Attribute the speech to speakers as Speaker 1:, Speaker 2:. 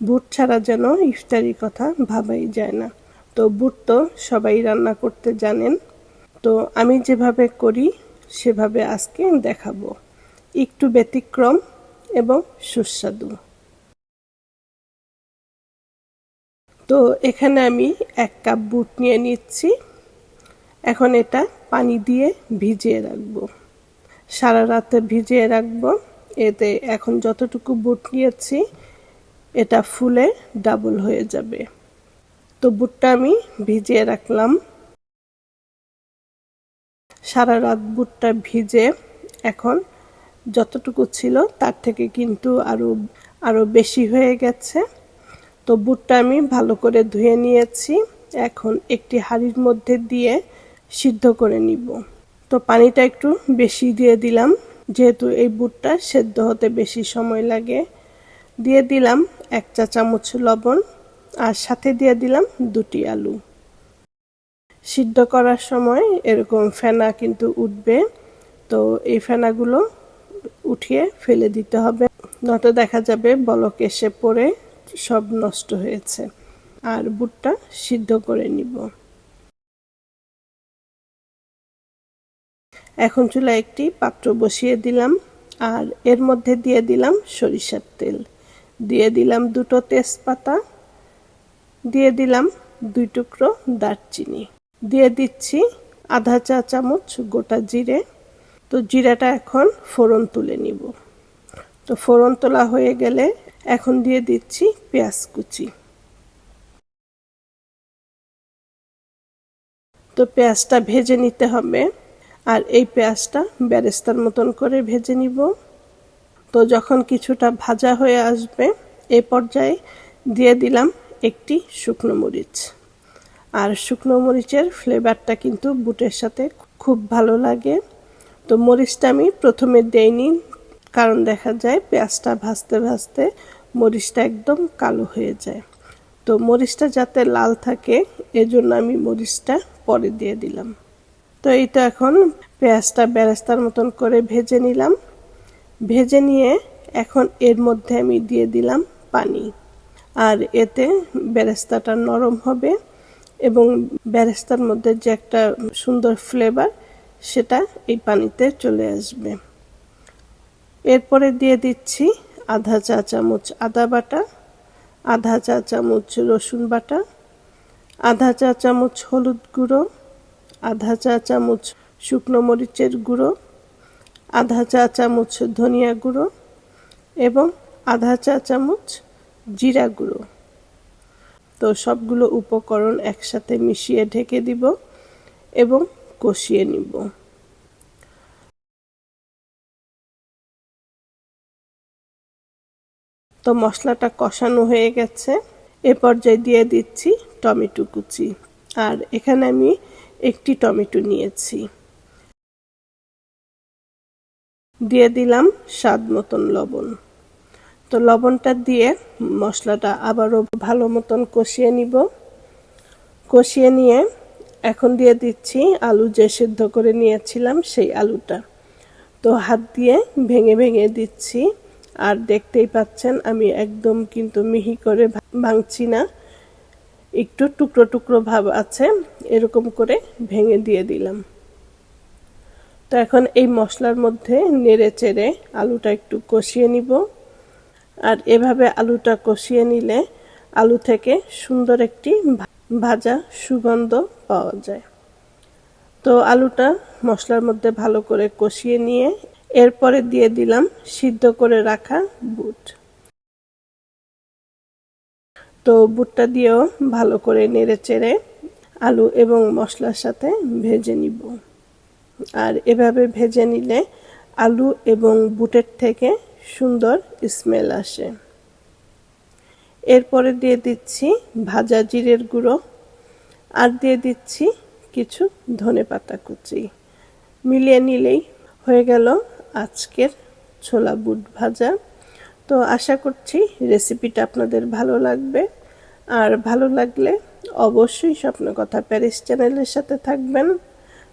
Speaker 1: বুট ছাড়া যেন ইফতারি কথা ভাবাই যায় না। তো বুট তো সবাই রান্না করতে জানেন। তো আমি যেভাবে করি, সেভাবে আজকে দেখাবো। একটু ব্যতিক্রম এবং সুস্বাদু। তো এখানে আমি এক কাপ বুট নিয়ে নিচ্ছি। এখন এটা পানি দিয়ে ভিজিয়ে রাখব। সারা রাতে ভিজিয়ে রাখব। এতে এখন যতটুকু বুট নিয়েছি এটা ফুলে ডাবল হয়ে যাবে। তো বুটটা আমি ভিজিয়ে রাখলাম। সারা রাত বুটটা ভিজে এখন যতটুকু ছিল তার থেকে কিন্তু আরও আরও বেশি হয়ে গেছে। তো বুটটা আমি ভালো করে ধুয়ে নিয়েছি। এখন একটি হাঁড়ির মধ্যে দিয়ে সিদ্ধ করে নিব। তো পানিটা একটু বেশি দিয়ে দিলাম। যেহেতু এই বুটটা সেদ্ধ হতে বেশি সময় লাগে দিয়ে দিলাম এক চা চামচ লবণ আর সাথে দিয়ে দিলাম দুটি আলু। সিদ্ধ করার সময় এরকম ফেনা কিন্তু উঠবে। তো এই ফেনাগুলো উঠিয়ে ফেলে দিতে হবে। নয়তো দেখা যাবে বলক এসে পড়ে সব নষ্ট হয়েছে। আর বুটটা সিদ্ধ করে নিব। এখন চুলা একটি পাত্র বসিয়ে দিলাম। আর এর মধ্যে দিয়ে দিলাম সরিষার তেল। দিয়ে দিলাম দুটো তেজপাতা, দিয়ে দিলাম দুই টুকরো দারচিনি। দিয়ে দিচ্ছি আধা চা চামচ গোটা জিরে। তো জিরাটা এখন ফোড়ন তুলে নিব। তো ফোড়ন তোলা হয়ে গেলে এখন দিয়ে দিচ্ছি পেঁয়াজ কুচি। তো পেঁয়াজটা ভেজে নিতে হবে। আর এই পেঁয়াজটা ব্যারেস্তার মতন করে ভেজে নিব। তো যখন কিছুটা ভাজা হয়ে আসবে, এ পর্যায়ে দিয়ে দিলাম একটি শুকনো মরিচ। আর শুকনো মরিচের ফ্লেভারটা কিন্তু বুটের সাথে খুব ভালো লাগে। তো মরিচটা আমি প্রথমে দেইনি, কারণ দেখা যায় পেঁয়াজটা ভাজতে ভাজতে মরিচটা একদম কালো হয়ে যায়। তো মরিচটা যাতে লাল থাকে, এজন্য আমি মরিচটা পরে দিয়ে দিলাম। তো তো এখন পেঁয়াজটা বেরেস্তার মতন করে ভেজে নিলাম। ভেজে নিয়ে এখন এর মধ্যে আমি দিয়ে দিলাম পানি। আর এতে বেরেস্তাটা নরম হবে এবং বেরেস্তার মধ্যে যে একটা সুন্দর ফ্লেভার সেটা এই পানিতে চলে আসবে। এরপরে দিয়ে দিচ্ছি আধা চা চামচ আদা বাটা, আধা চা চামচ রসুন বাটা, আধা চা চামচ হলুদ গুঁড়ো, আধা চা চামচ শুকনো মরিচের গুঁড়ো আধা চা চামচ ধনিয়া গুঁড়ো এবং আধা চা চামচ জিরা গুঁড়ো। তো সবগুলো উপকরণ একসাথে মিশিয়ে ঢেকে দিব এবং কষিয়ে নিব। তো মশলাটা কষানো হয়ে গেছে। এ পর্যায়ে দিয়ে দিচ্ছি টমেটো কুচি। আর এখানে আমি একটি টমেটো নিয়েছি। দিয়ে দিলাম স্বাদ মতন লবণ। তো লবণটা দিয়ে মশলাটা আবারও ভালো মতন কষিয়ে নিব। কষিয়ে নিয়ে এখন দিয়ে দিচ্ছি আলু যে সিদ্ধ করে নিয়েছিলাম সেই আলুটা। তো হাত দিয়ে ভেঙে ভেঙে দিচ্ছি। আর দেখতেই পাচ্ছেন আমি একদম কিন্তু মিহি করে ভাঙছি না। একটু টুকরো টুকরো ভাব আছে, এরকম করে ভেঙে দিয়ে দিলাম। তো এখন এই মশলার মধ্যে নেড়ে চেড়ে আলুটা একটু কষিয়ে নিব। আর এভাবে আলুটা কষিয়ে নিলে আলু থেকে সুন্দর একটি ভাজা সুগন্ধ পাওয়া যায়। তো আলুটা মশলার মধ্যে ভালো করে কষিয়ে নিয়ে এরপরে দিয়ে দিলাম সিদ্ধ করে রাখা বুট। তো বুটটা দিয়েও ভালো করে নেড়ে চেড়ে আলু এবং মশলার সাথে ভেজে নিব। আর এভাবে ভেজে নিলে আলু এবং বুটের থেকে সুন্দর স্মেল আসে। এরপরে দিয়ে দিচ্ছি ভাজা জিরের গুঁড়ো আর দিয়ে দিচ্ছি কিছু ধনে পাতা কুচি। মিলিয়ে নিলেই হয়ে গেল আজকের ছোলা বুট ভাজা। তো আশা করছি রেসিপিটা আপনাদের ভালো লাগবে। আর ভালো লাগলে অবশ্যই স্বপ্ন কথা প্যারিস চ্যানেলের সাথে থাকবেন।